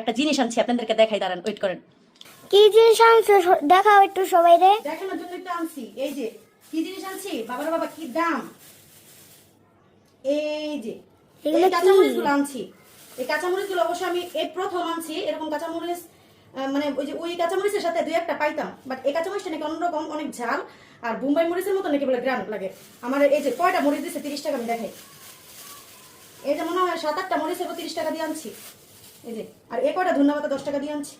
একটা জিনিস আনছি আপনাদেরকে দেখাই দাঁড়ান ওয়েট করেন। কি জিনিস আনছো? দেখাও একটু সবাই রে দেখানোর জন্য একটু আনছি। এই যে কি জিনিস আনছি? বাবার বাবা কি দাম? এই যে এই কাঁচামরিচগুলো আনছি। এই কাঁচামরিচগুলো অবশ্য আমি এই প্রথম আনছি। এরকম কাঁচামরিচ মানে ওই যে ওই কাঁচামরিচের সাথে দুই একটা পাইতাম। বাট এই কাঁচামরিচটা নাকি অন্যরকম অনেক ঝাল। আর বোম্বাই মরিচের মতো নাকি বলে গ্রান লাগে। আমার এই যে কয়টা মরিচ দিচ্ছে তিরিশ টাকা আমি দেখাই। এই যে মনে হয় সাত আটটা মরিচ তিরিশ টাকা দিয়ে আনছি। এই যে আর এ কয়টা ধন্যবাদ দশ টাকা দিয়ে আনছি।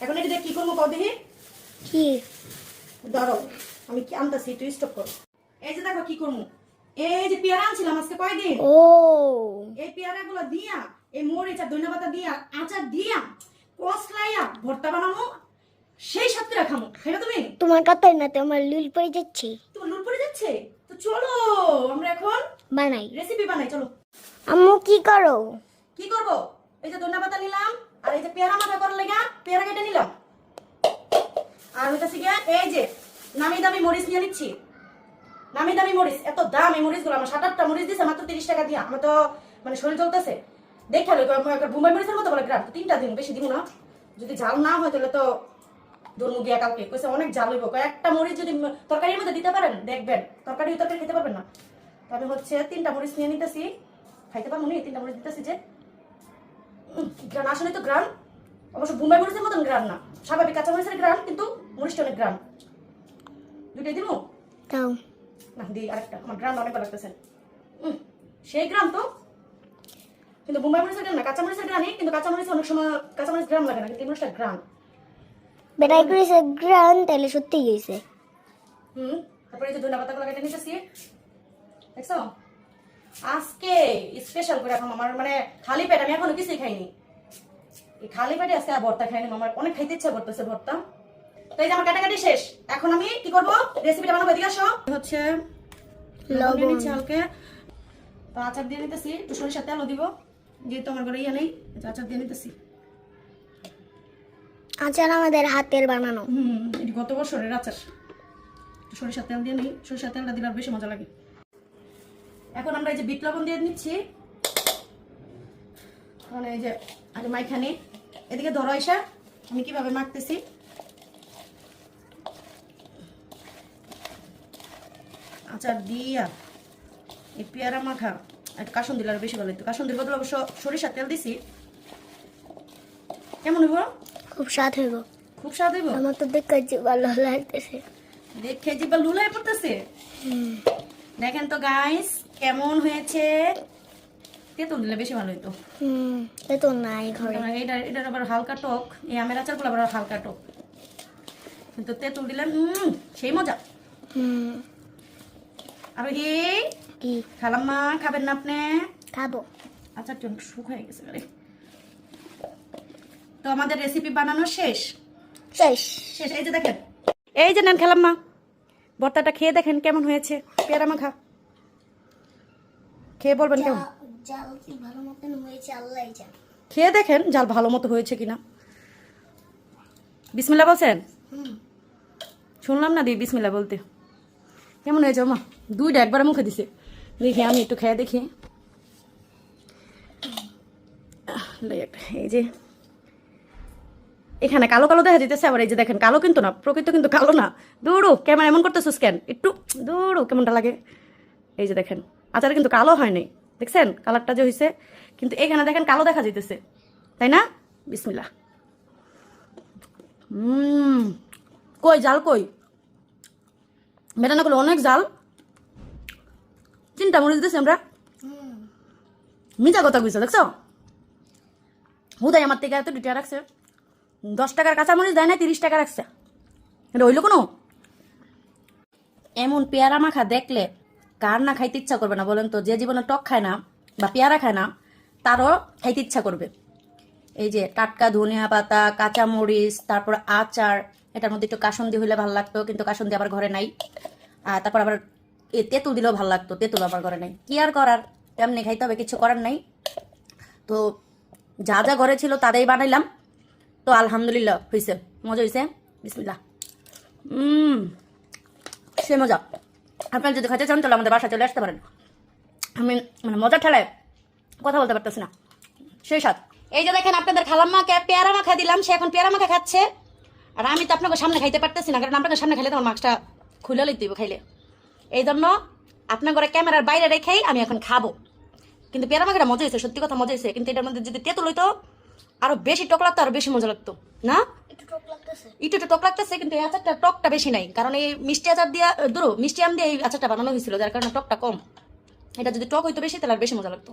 এখন এটা কি করব কদিহি কি? ধরো আমি কি আনতেছি একটু স্টপ করো। এই যে দেখো কি করব। এই যে পেয়ারা আনছিলাম আজকে কয়দিন? ও। এই পেয়ারা গুলো দিয়া এই মরিচ আর ধন্যবাদ দিয়া আচার দিয়া কসলাইয়া ভর্তা বানাবো সেই সাথে রাখামো খাইবে তুমি? তোমার কথাই না তোমার লুল পড়ে যাচ্ছে। তোমার লুট পড়ে যাচ্ছে? তো চলো আমরা এখন বানাই। রেসিপি বানাই চলো। আম্মু কি করো? কি করব? এই যে ধন্যবাদ নিলাম, আর এই যে পেয়ারা মাথা করার লেগা পেয়ারা কেটে নিলাম আর হইতাছি গিয়া, এই যে নামি দামি মরিচ নিয়ে নিচ্ছি। নামি দামি মরিচ, এত দাম এই মরিচগুলো, আমার সাত আটটা মরিচ দিছে, মাত্র তিরিশ টাকা দিয়া। আমার তো মানে শরীর চলতেছে। দেখা লোক বুম্বাই মরিচের মতো বলে গ্রাম তিনটা দিন বেশি দিব না। যদি ঝাল না হয়, তাহলে তো ধর্ম গিয়া কালকে। কইছে অনেক ঝাল হইব। একটা মরিচ যদি তরকারির মধ্যে দিতে পারেন, দেখবেন। তরকারি তরকারি খেতে পারবেন না। তবে হচ্ছে তিনটা মরিচ নিয়ে নিতেছি। খাইতে পারব নি? তিনটা মরিচ দিতেছি যে। গ্রান আসলে তো গ্রান অবশ্য বুম্বাই মরিচের মতন গ্রান না। স্বাভাবিক কাঁচা মরিচের গ্রান কিন্তু মরিচটা অনেক গ্রান দুইটাই দিব? দাও। না দিই আরেকটা আমার গ্রাম অনেক ভালো লাগতেছে। সেই গ্রাম তো। কিন্তু বুম্বাই মরিচের গ্রাম না কাঁচা মরিচের গ্রানই কিন্তু কাঁচা মরিচ অনেক সময় কাঁচা মরিচ গ্রাম লাগে না কিন্তু এই মরিচটা গ্রাম। বেটাই করেছে গ্রান তাহলে সত্যি গেছে হুম তারপরে এই যে ধনিয়া পাতাগুলো কেটে নিতেছি। দেখছ? আজকে স্পেশাল করে এখন আমার মানে খালি পেট আমি এখনও কিছুই খাইনি। এই খালি পেটে আজকে আর ভর্তা খাইনি আমার অনেক খাইতে ইচ্ছা করতেছে ভর্তা। তো এই যে আমার কাটাকাটি শেষ এখন আমি কি করব? রেসিপিটা বানাবো এদিকে আসো। হচ্ছে লবণ। নিচ্ছি হালকা। তো আচার দিয়ে নিতেছি একটু সরিষার তেলও দিব যেহেতু আমার ঘরে ইয়ে নেই আচার দিয়ে নিতেছি। আচার আমাদের হাতের বানানো। হুম গত বছরের আচার। সরিষার তেল দিয়ে নিই সরিষার তেলটা দিলে আর বেশি মজা লাগে। এখন আমরা এই যে বিট লবণ দিয়ে নিচ্ছি। মানে এই যে আগে মাইখানি। এদিকে ধরো এসা আমি কীভাবে মাখতেছি? আচার দিয়া এই পেয়ারা মাখা। একটা কাসন দিলে আর বেশি ভালো হতো কাসন দিলে বদলে অবশ্য সরিষার তেল দিছি। কেমন হইব? খুব স্বাদ হইব। খুব স্বাদ হইব? আমার তো দেখতে যে ভালো লাগতেছে। দেখে জিব্বা লুলাই পড়তেছে? দেখেন তো গাইস কেমন হয়েছে? তেঁতুল দিলে বেশি ভালো নাই ঘরে। এটা এটার আবার হালকা টক। এই আমের আচারগুলো আবার হালকা টক। কিন্তু তেঁতুল দিলে সেই মজা। হুম। আর কি? খালাম মা খাবেন না আপনি? খাব। আচারটি অনেক সুখ হয়ে গেছে তো আমাদের রেসিপি বানানো শেষ? শেষ। শেষ এই যে দেখেন। এই যে নেন খেলাম মা ভর্তাটা খেয়ে দেখেন কেমন হয়েছে। পেয়ারা মাখা। খেয়ে বলবেন কেমন? খেয়ে দেখেন জাল ভালো মতো হয়েছে কিনা। বিসমিল্লা বলছেন? শুনলাম না দি বিসমিল্লা বলতে। কেমন হয়েছে মা দুইটা একবার মুখে দিছে। দেখি আমি একটু খেয়ে দেখি। এই যে এখানে কালো কালো দেখা যেতেছে আবার এই যে দেখেন, কালো কিন্তু না, প্রকৃত কিন্তু কালো না। দৌড়ো ক্যামেরা এমন করতেছো স্ক্যান একটু দৌড়ো কেমনটা লাগে? এই যে দেখেন, আচারে কিন্তু কালো হয় নাই, দেখছেন? কালারটা যে হয়েছে কিন্তু এখানে দেখেন কালো দেখা যেতেছে তাই না? বিসমিল্লা কই জাল কই? মেটানো করলে অনেক জাল। চিন্তা মরে দিতেছি আমরা। মিজা কথা কইছো, দেখছ? হুদাই আমার থেকে এত দুটা রাখছে। দশ টাকার কাঁচামরিচ দেয় না, তিরিশ টাকা রাখছে। হইল কোনো? এমন পেয়ারা মাখা দেখলে কার না খাইতে ইচ্ছা করবে না বলেন তো? যে জীবনে টক খায় না বা পেয়ারা খায় না, তারও খাইতে ইচ্ছা করবে। এই যে টাটকা ধনিয়া পাতা, কাঁচামরিচ, তারপর আচার, এটার মধ্যে একটু কাসন্দি হইলে ভালো লাগতো, কিন্তু কাসন্দি আবার ঘরে নাই। আর তারপর আবার এ তেঁতুল দিলেও ভালো লাগতো তেঁতুল আবার ঘরে নাই। কি আর করার? তেমনি খাইতে হবে, কিছু করার নাই। তো যা যা ঘরে ছিল তাদের বানাইলাম। তো আলহামদুলিল্লাহ হয়েছে মজা হয়েছে বিসমিল্লাহ। হুম সে মজা। আপনারা যদি খাইতে চান, তাহলে আমাদের বাসা চলে আসতে পারেন। আমি মানে মজার ঠেলায় কথা বলতে পারতেছি না। সেই সাথ এই যে দেখেন, আপনাদের খালাম্মাকে পেয়ারা মাখা দিলাম, সে এখন পেয়ারা মাখা খাচ্ছে। আর আমি তো আপনাকে সামনে খাইতে পারতেছি না, কারণ আপনাকে সামনে খাইলে তোমার মাছটা খুলে লইতে হইব খাইলে। এই জন্য আপনার ঘরে ক্যামেরার বাইরে রেখেই আমি এখন খাব। কিন্তু পেয়ারা মাখাটা মজা হয়েছে সত্যি কথা মজা হয়েছে কিন্তু এটার মধ্যে যদি তেঁতুল হইতো আরও বেশি টক লাগতো আরও বেশি মজা লাগতো। না? একটু টক লাগতেছে। একটু একটু টক লাগতেছে কিন্তু এই আচারটা টকটা বেশি নাই। কারণ এই মিষ্টি আচার দিয়া দুরু মিষ্টি আম দিয়ে এই আচারটা বানানো হয়েছিল যার কারণে টকটা কম। এটা যদি টক হইতো বেশি তাহলে আর বেশি মজা লাগতো।